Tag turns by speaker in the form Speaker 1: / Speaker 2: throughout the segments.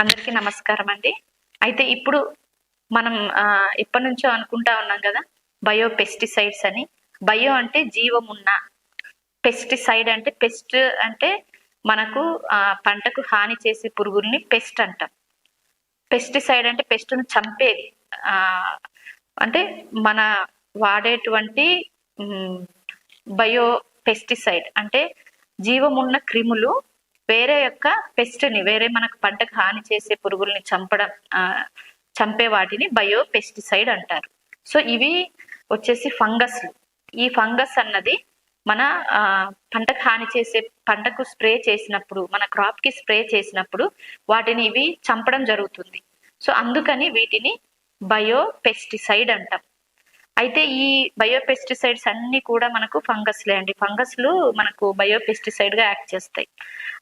Speaker 1: అందరికీ నమస్కారం అండి అయితే ఇప్పుడు మనం ఆ, ఎప్పటి నుంచో అనుకుంటా ఉన్నాం కదా బయో పెస్టిసైడ్స్ అని. బయో అంటే జీవం ఉన్న పెస్టిసైడ్ అంటే పెస్ట్ అంటే మనకు పంటకు హాని చేసే పురుగుల్ని పెస్ట్ అంటాం. పెస్టిసైడ్ అంటే పెస్ట్ను చంపేది అంటే మన వాడేటువంటి బయో పెస్టిసైడ్ అంటే జీవమున్న క్రిములు వేరే యొక్క పెస్ట్ని వేరే మనకు పంటకు హాని చేసే పురుగుల్ని చంపడం ఆ, చంపే వాటిని బయో పెస్టిసైడ్ అంటారు. సో ఇవి వచ్చేసి ఫంగస్లు ఈ ఫంగస్ అన్నది మన పంటకు హాని చేసే పంటకు స్ప్రే చేసినప్పుడు మన క్రాప్కి స్ప్రే చేసినప్పుడు వాటిని ఇవి చంపడం జరుగుతుంది. సో అందుకని వీటిని బయో పెస్టిసైడ్ అంటాం. అయితే ఈ బయోపెస్టిసైడ్స్ అన్ని కూడా మనకు ఫంగస్లే అండి. ఫంగస్లు మనకు బయోపెస్టిసైడ్గా గా యాక్ట్ చేస్తాయి.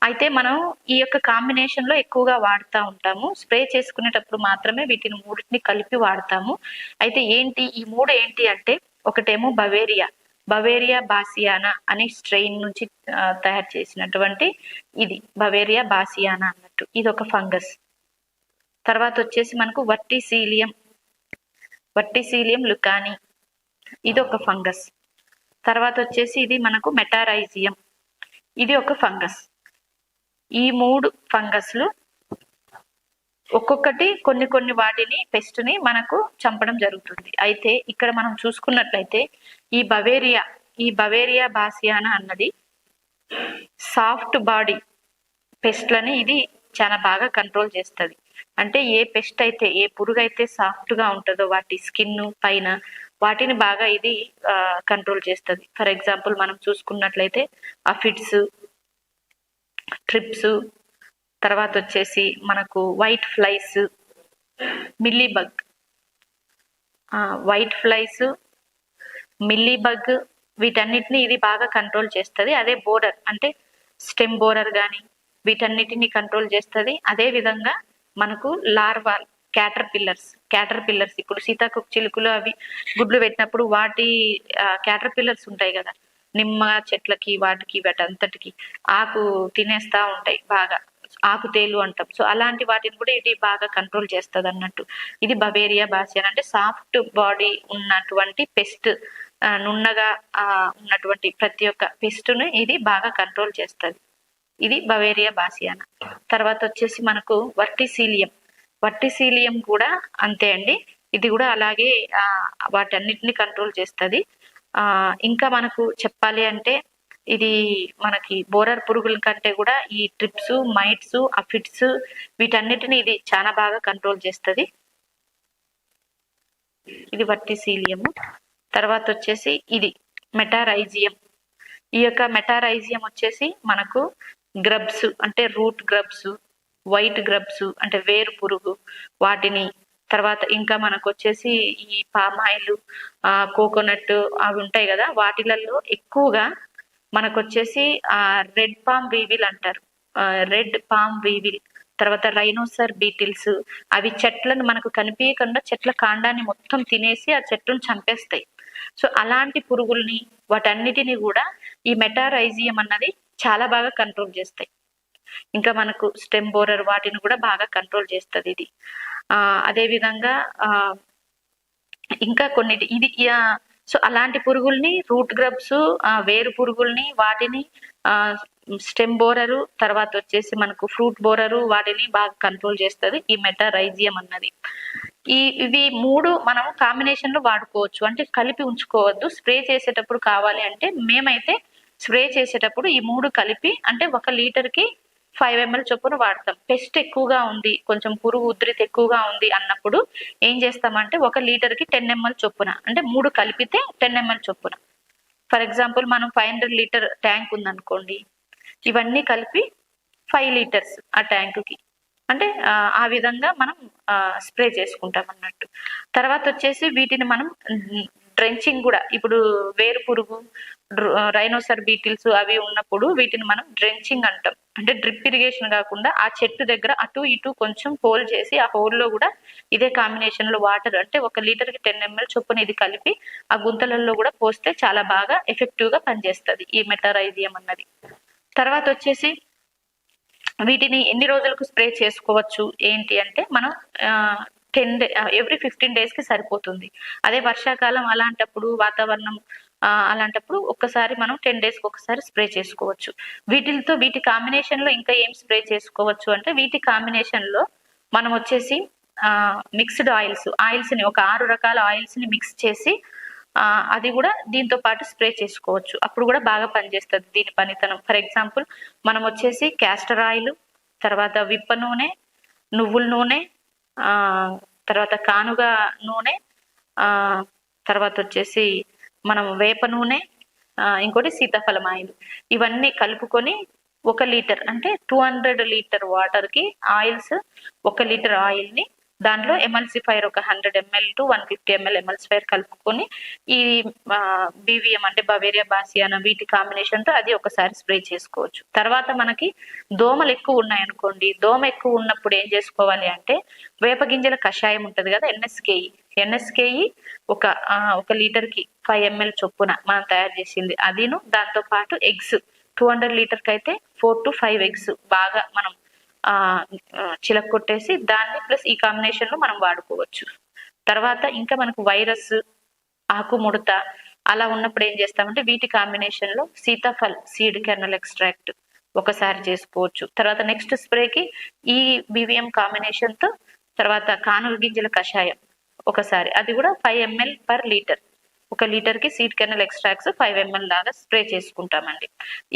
Speaker 1: అయితే మనం ఈ యొక్క కాంబినేషన్లో ఎక్కువగా వాడుతూ ఉంటాము. స్ప్రే చేసుకునేటప్పుడు మాత్రమే వీటిని మూడింటిని కలిపి వాడతాము. అయితే ఏంటి ఈ మూడు ఏంటి అంటే ఒకటేమో బవేరియా. బవేరియా బాసియానా అనే స్ట్రెయిన్ నుంచి తయారు చేసినటువంటి ఇది. బవేరియా బాసియానా అన్నట్టు. ఇది ఒక ఫంగస్ తర్వాత వచ్చేసి మనకు వర్టిసీలియం వర్టిసీలియం లుకాని. ఇది ఒక ఫంగస్. తర్వాత వచ్చేసి ఇది మనకు మెటారైజియం. ఇది ఒక ఫంగస్. ఈ మూడు ఫంగస్లు ఒక్కొక్కటి కొన్ని కొన్ని వాటిని పెస్ట్ని మనకు చంపడం జరుగుతుంది. అయితే ఇక్కడ మనం చూసుకున్నట్లయితే ఈ బవేరియా ఈ బవేరియా బాసియానా అన్నది సాఫ్ట్ బాడీ పెస్ట్లని ఇది చాలా బాగా కంట్రోల్ చేస్తుంది. అంటే ఏ పెస్ట్ అయితే ఏ పురుగు అయితే సాఫ్ట్గా ఉంటుందో వాటి స్కిన్ పైన వాటిని బాగా ఇది కంట్రోల్ చేస్తుంది. ఫర్ ఎగ్జాంపుల్ మనం చూసుకున్నట్లయితే అఫిడ్స్ ట్రిప్స్ తర్వాత వచ్చేసి మనకు white flies mealy bug white flies mealy bug వీటన్నిటిని ఇది బాగా కంట్రోల్ చేస్తుంది. అదే బోర్డర్ అంటే స్టెమ్ బోర్డర్ కానీ వీటన్నిటిని కంట్రోల్ చేస్తుంది. అదే విధంగా మనకు larva caterpillars caterpillars ఇప్పుడు సీతాకొక చిలుకలు అవి గుడ్లు పెట్టినప్పుడు వాటి క్యాటర్ పిల్లర్స్ ఉంటాయి కదా. నిమ్మ చెట్లకి వాటికి వాటంతటికి ఆకు తినేస్తా ఉంటాయి బాగా. ఆకు తేలు అంటాం. సో అలాంటి వాటిని కూడా ఇది బాగా కంట్రోల్ చేస్తుంది అన్నట్టు. ఇది బవేరియా బాసియన్ అంటే సాఫ్ట్ బాడీ ఉన్నటువంటి పెస్ట్ నున్నగా ఆ, ఉన్నటువంటి ప్రతి ఒక్క పెస్ట్ను ఇది బాగా కంట్రోల్ చేస్తుంది. ఇది బవేరియా బాసియానా. తర్వాత వచ్చేసి మనకు వర్టిసీలియం. వర్టిసీలియం కూడా అంతే అండి. ఇది కూడా అలాగే వాటన్నిటిని కంట్రోల్ చేస్తుంది. ఆ ఇంకా మనకు చెప్పాలి అంటే ఇది మనకి బోరర్ పురుగుల కంటే కూడా ఈ ట్రిప్స్ మైట్స్ అఫిట్స్ వీటన్నిటిని ఇది చాలా బాగా కంట్రోల్ చేస్తుంది. ఇది వర్టిసీలియము తర్వాత వచ్చేసి ఇది మెటారైజియం. ఈ యొక్క మెటారైజియం వచ్చేసి మనకు గ్రబ్స్ అంటే రూట్ గ్రబ్స్ వైట్ గ్రబ్స్ అంటే వేరు పురుగు. వాటిని తర్వాత ఇంకా మనకు వచ్చేసి ఈ పామాయిల్ కోకోనట్ అవి ఉంటాయి కదా వాటిలలో ఎక్కువగా మనకు వచ్చేసి ఆ రెడ్ పామ్ వీవిల్ అంటారు. రెడ్ పామ్ వీవిల్ తర్వాత రైనోసర్ బీటిల్స్ అవి చెట్లను మనకు కనిపించకుండా చెట్ల కాండాన్ని మొత్తం తినేసి ఆ చెట్లను చంపేస్తాయి. సో అలాంటి పురుగుల్ని వాటన్నిటిని కూడా ఈ మెటారైజియం అన్నది చాలా బాగా కంట్రోల్ చేస్తాయి. ఇంకా మనకు స్టెమ్ బోరర్ వాటిని కూడా బాగా కంట్రోల్ చేస్తుంది ఇది. అదేవిధంగా ఇంకా కొన్ని ఇది సో అలాంటి పురుగుల్ని రూట్ గ్రబ్స్ వేరు పురుగుల్ని వాటిని స్టెమ్ బోరరు తర్వాత వచ్చేసి మనకు ఫ్రూట్ బోరరు వాటిని బాగా కంట్రోల్ చేస్తుంది ఈ మెటారైజియం అన్నది. ఈ ఇవి మూడు మనం కాంబినేషన్లో వాడుకోవచ్చు. అంటే కలిపి ఉంచుకోవద్దు. స్ప్రే చేసేటప్పుడు కావాలి అంటే మేమైతే స్ప్రే చేసేటప్పుడు ఈ మూడు కలిపి అంటే ఒక లీటర్కి ఫైవ్ ఎంఎల్ చొప్పున వాడతాం. పెస్ట్ ఎక్కువగా ఉంది కొంచెం పురుగు ఉధృతి ఎక్కువగా ఉంది అన్నప్పుడు ఏం చేస్తామంటే ఒక లీటర్కి టెన్ ఎంఎల్ చొప్పున అంటే మూడు కలిపితే టెన్ ఎంఎల్ చొప్పున. ఫర్ ఎగ్జాంపుల్ మనం ఫైవ్ హండ్రెడ్ లీటర్ ట్యాంక్ ఉందనుకోండి ఇవన్నీ కలిపి ఫైవ్ లీటర్స్ ఆ ట్యాంకుకి. అంటే ఆ విధంగా మనం స్ప్రే చేసుకుంటాం అన్నట్టు తర్వాత వచ్చేసి వీటిని మనం డ్రెంచింగ్ కూడా ఇప్పుడు వేరు పురుగు రైనోసర్ బీటిల్స్ అవి ఉన్నప్పుడు వీటిని మనం డ్రెంచింగ్ అంటాం. అంటే డ్రిప్ ఇరిగేషన్ కాకుండా ఆ చెట్టు దగ్గర అటు ఇటు కొంచెం హోల్ చేసి ఆ హోల్లో కూడా ఇదే కాంబినేషన్లో వాటర్ అంటే ఒక లీటర్కి టెన్ ఎంఎల్ చొప్పున ఇది కలిపి ఆ గుంతలలో కూడా పోస్తే చాలా బాగా ఎఫెక్టివ్గా పనిచేస్తుంది ఈ మెటారైజియం అన్నది. తర్వాత వచ్చేసి వీటిని ఎన్ని రోజులకు స్ప్రే చేసుకోవచ్చు? ఏంటి అంటే మనం టెన్ డే ఎవ్రీ ఫిఫ్టీన్ డేస్కి సరిపోతుంది. అదే వర్షాకాలం అలాంటప్పుడు వాతావరణం అలాంటప్పుడు ఒక్కసారి మనం టెన్ డేస్కి ఒకసారి స్ప్రే చేసుకోవచ్చు. వీటితో వీటి కాంబినేషన్లో ఇంకా ఏం స్ప్రే చేసుకోవచ్చు అంటే వీటి కాంబినేషన్లో మనం వచ్చేసి మిక్స్డ్ ఆయిల్స్ ఆయిల్స్ని ఒక ఆరు రకాల ఆయిల్స్ని మిక్స్ చేసి అది కూడా దీంతో పాటు స్ప్రే చేసుకోవచ్చు. అప్పుడు కూడా బాగా పనిచేస్తుంది దీని పనితనం. ఫర్ ఎగ్జాంపుల్ మనం వచ్చేసి క్యాస్టర్ ఆయిల్ తర్వాత విప్ప నూనె నువ్వుల నూనె తర్వాత కానుగ నూనె తర్వాత వచ్చేసి మనం వేప నూనె ఆ, ఇంకోటి సీతాఫలం ఆయిల్. ఇవన్నీ కలుపుకొని ఒక లీటర్ అంటే టూ హండ్రెడ్ లీటర్ వాటర్కి ఆయిల్స్ ఒక లీటర్ ఆయిల్ని దాంట్లో ఎమల్సిఫైర్ ఒక hundred ML to one fifty ML emulsifier కలుపుకొని ఈ బీవీఎం అంటే బవేరియా బాసియానా వీటి కాంబినేషన్తో అది ఒకసారి స్ప్రే చేసుకోవచ్చు. తర్వాత మనకి దోమలు ఎక్కువ ఉన్నాయనుకోండి దోమ ఎక్కువ ఉన్నప్పుడు ఏం చేసుకోవాలి అంటే వేప గింజల కషాయం ఉంటుంది కదా ఎన్ఎస్కేఈ ఎన్ఎస్కేఈ ఒక ఒక లీటర్కి ఫైవ్ ఎంఎల్ చొప్పున మనం తయారు చేసింది అదిను. దాంతో పాటు ఎగ్స్ టూ హండ్రెడ్ లీటర్కి అయితే ఫోర్ టు ఫైవ్ ఎగ్స్ బాగా మనం చిలక కొట్టేసి దాన్ని ప్లస్ ఈ కాంబినేషన్లో మనం వాడుకోవచ్చు. తర్వాత ఇంకా మనకు వైరస్ ఆకు ముడత అలా ఉన్నప్పుడు ఏం చేస్తామంటే వీటి కాంబినేషన్లో సీతాఫల్ సీడ్ కెర్నల్ ఎక్స్ట్రాక్ట్ ఒకసారి చేసుకోవచ్చు. తర్వాత నెక్స్ట్ స్ప్రేకి ఈ బీవీఎం కాంబినేషన్తో తర్వాత కానుగ గింజల కషాయం ఒకసారి. అది కూడా ఫైవ్ ఎంఎల్ పర్ లీటర్ ఒక లీటర్కి seed kernel extracts five ML లాగా స్ప్రే చేసుకుంటామండి.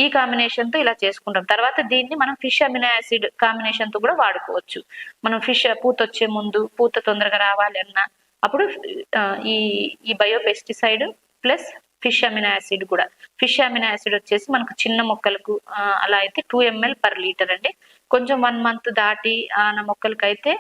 Speaker 1: ఈ కాంబినేషన్తో ఇలా చేసుకుంటాం. తర్వాత దీన్ని మనం ఫిష్ అమినో యాసిడ్ కాంబినేషన్తో కూడా వాడుకోవచ్చు. మనం ఫిష్ పూత వచ్చే ముందు పూత తొందరగా రావాలి అన్నా అప్పుడు ఈ ఈ bio pesticide plus fish amino acid కూడా. ఫిష్ అమినో యాసిడ్ వచ్చేసి మనకు చిన్న మొక్కలకు అలా అయితే టూ ఎంఎల్ పర్ లీటర్ అండి. కొంచెం వన్ మంత్ దాటి ఆ మొక్కలకైతే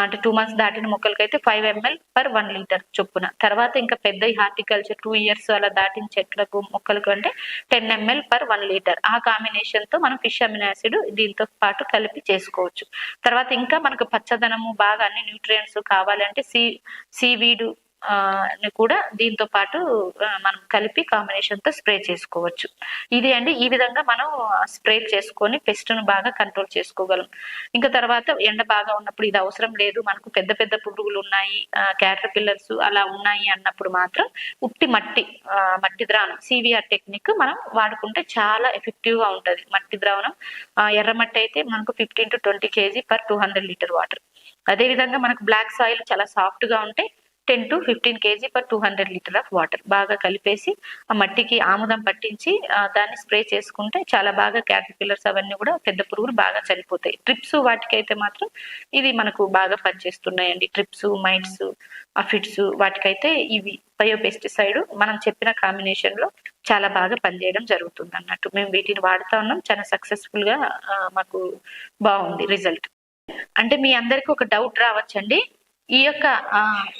Speaker 1: అంటే టూ మంత్స్ దాటిన మొక్కలకైతే five ML per one litre చొప్పున. తర్వాత ఇంకా పెద్ద హార్టికల్చర్ టూ ఇయర్స్ అలా దాటిన చెట్లకు మొక్కలకు అంటే ten ML per one litre ఆ కాంబినేషన్తో మనం ఫిష్ అమినో యాసిడ్ దీంతో పాటు కలిపి చేసుకోవచ్చు. తర్వాత ఇంకా మనకు పచ్చదనము బాగా అన్ని న్యూట్రియంట్స్ కావాలంటే సీ సీవీడు కూడా దీంతో పాటు మనం కలిపి కాంబినేషన్తో స్ప్రే చేసుకోవచ్చు. ఇది అండి ఈ విధంగా మనం స్ప్రే చేసుకొని పెస్ట్ను బాగా కంట్రోల్ చేసుకోగలం. ఇంకా తర్వాత ఎండ బాగా ఉన్నప్పుడు ఇది అవసరం లేదు మనకు పెద్ద పెద్ద పురుగులు ఉన్నాయి క్యాటర్ పిల్లర్స్ అలా ఉన్నాయి అన్నప్పుడు మాత్రం ఉట్టి మట్టి మట్టి ద్రావణం సివిఆర్ టెక్నిక్ మనం వాడుకుంటే చాలా ఎఫెక్టివ్గా ఉంటది. మట్టి ద్రావణం ఆ, ఎర్ర మట్టి అయితే మనకు fifteen to twenty kg per two hundred litre water. అదే విధంగా మనకు బ్లాక్ సాయిల్ చాలా సాఫ్ట్గా ఉంటే ten to fifteen kg per two hundred litre of water బాగా కలిపేసి ఆ మట్టికి ఆముదం పట్టించి దాన్ని స్ప్రే చేసుకుంటే చాలా బాగా క్యాటర్పిల్లర్స్ అవన్నీ కూడా పెద్ద పురుగులు బాగా చనిపోతాయి. ట్రిప్స్ వాటికైతే మాత్రం ఇది మనకు బాగా పనిచేస్తున్నాయండి. ట్రిప్స్ మైట్స్ అఫిడ్స్ వాటికైతే ఇవి బయోపెస్టిసైడ్ మనం చెప్పిన కాంబినేషన్లో చాలా బాగా పనిచేయడం జరుగుతుంది అన్నట్టు. మేము వీటిని వాడుతా ఉన్నాం. చాలా సక్సెస్ఫుల్గా మాకు బాగుంది రిజల్ట్ అంటే మీ అందరికి ఒక డౌట్ రావచ్చండి. ఈ యొక్క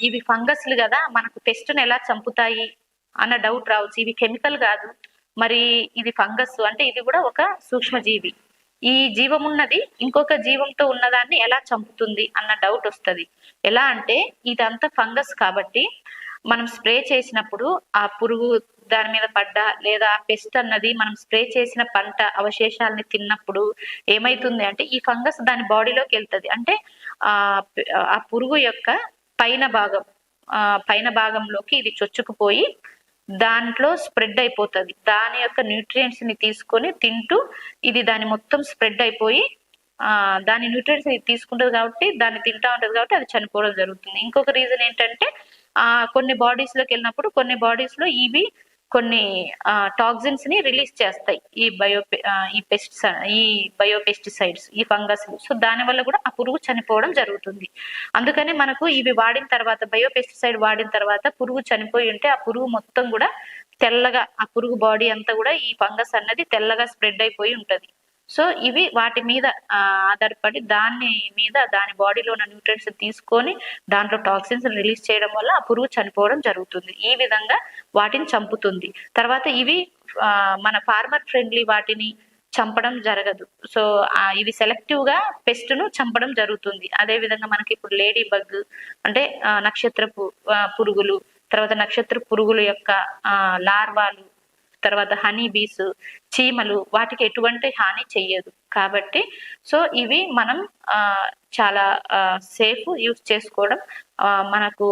Speaker 1: ఇవి ఫంగస్లు కదా మనకు పెస్ట్ని ఎలా చంపుతాయి అన్న డౌట్ రావచ్చు. ఇవి కెమికల్ కాదు మరి ఇది ఫంగస్ అంటే ఇది కూడా ఒక సూక్ష్మజీవి. ఈ జీవం ఉన్నది ఇంకొక జీవంతో ఉన్నదాన్ని ఎలా చంపుతుంది అన్న డౌట్ వస్తది. ఎలా అంటే ఇదంతా ఫంగస్ కాబట్టి మనం స్ప్రే చేసినప్పుడు ఆ పురుగు దాని మీద పడ్డ లేదా పెస్ట్ అన్నది మనం స్ప్రే చేసిన పంట అవశేషాలని తిన్నప్పుడు ఏమైతుంది అంటే ఈ ఫంగస్ దాని బాడీలోకి వెళ్తుంది. అంటే ఆ ఆ పురుగు యొక్క పైన భాగం ఆ పైన భాగంలోకి ఇది చొచ్చుకుపోయి దాంట్లో స్ప్రెడ్ అయిపోతుంది. దాని యొక్క న్యూట్రియంట్స్ని తీసుకొని తింటూ ఇది దాని మొత్తం స్ప్రెడ్ అయిపోయి ఆ దాని న్యూట్రియంట్స్ తీసుకుంటుంది తీసుకుంటది కాబట్టి దాన్ని తింటా ఉంటది కాబట్టి అది చనిపోవడం జరుగుతుంది. ఇంకొక రీజన్ ఏంటంటే ఆ కొన్ని బాడీస్లోకి వెళ్ళినప్పుడు కొన్ని బాడీస్లో ఇవి కొన్ని టాక్సిన్స్ని రిలీజ్ చేస్తాయి. ఈ బయో ఈ పెస్ట్ ఈ బయోపెస్టిసైడ్స్ ఈ ఫంగస్ సో దాని వల్ల కూడా ఆ పురుగు చనిపోవడం జరుగుతుంది. అందుకని మనకు ఇవి వాడిన తర్వాత బయోపెస్టిసైడ్ వాడిన తర్వాత పురుగు చనిపోయి ఉంటే ఆ పురుగు మొత్తం కూడా తెల్లగా ఆ పురుగు బాడీ అంతా కూడా ఈ ఫంగస్ అన్నది తెల్లగా స్ప్రెడ్ అయిపోయి ఉంటది. సో ఇవి వాటి మీద ఆధారపడి దాని మీద దాని బాడీలో ఉన్న న్యూట్రియన్స్ తీసుకొని దాంట్లో టాక్సిన్స్ రిలీజ్ చేయడం వల్ల ఆ పురుగు చనిపోవడం జరుగుతుంది. ఈ విధంగా వాటిని చంపుతుంది. తర్వాత ఇవి మన ఫార్మర్ ఫ్రెండ్లీ వాటిని చంపడం జరగదు. సో ఇవి సెలెక్టివ్గా పెస్ట్ను చంపడం జరుగుతుంది. అదే విధంగా మనకి ఇప్పుడు లేడీ బగ్ అంటే నక్షత్రపు పురుగులు తర్వాత నక్షత్ర పురుగుల యొక్క లార్వాలు తర్వాత హనీ బీస్ చీమలు వాటికి ఎటువంటి హాని చెయ్యదు. కాబట్టి సో ఇవి మనం చాలా సేఫ్ యూస్ చేసుకోవడం మనకు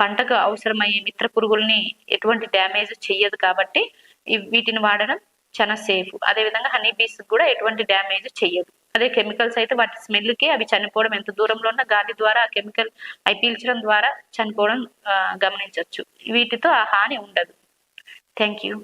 Speaker 1: పంటకు అవసరమయ్యే మిత్ర పురుగుల్ని ఎటువంటి డ్యామేజ్ చెయ్యదు కాబట్టి వీటిని వాడడం చాలా సేఫ్ అదేవిధంగా హనీ బీస్ కూడా ఎటువంటి డ్యామేజ్ చెయ్యదు. అదే కెమికల్స్ అయితే వాటి స్మెల్కి అవి చనిపోవడం ఎంత దూరంలో ఉన్న గాలి ద్వారా ఆ కెమికల్ అవి పీల్చడం ద్వారా చనిపోవడం గమనించవచ్చు వీటితో ఆ హాని ఉండదు. Thank you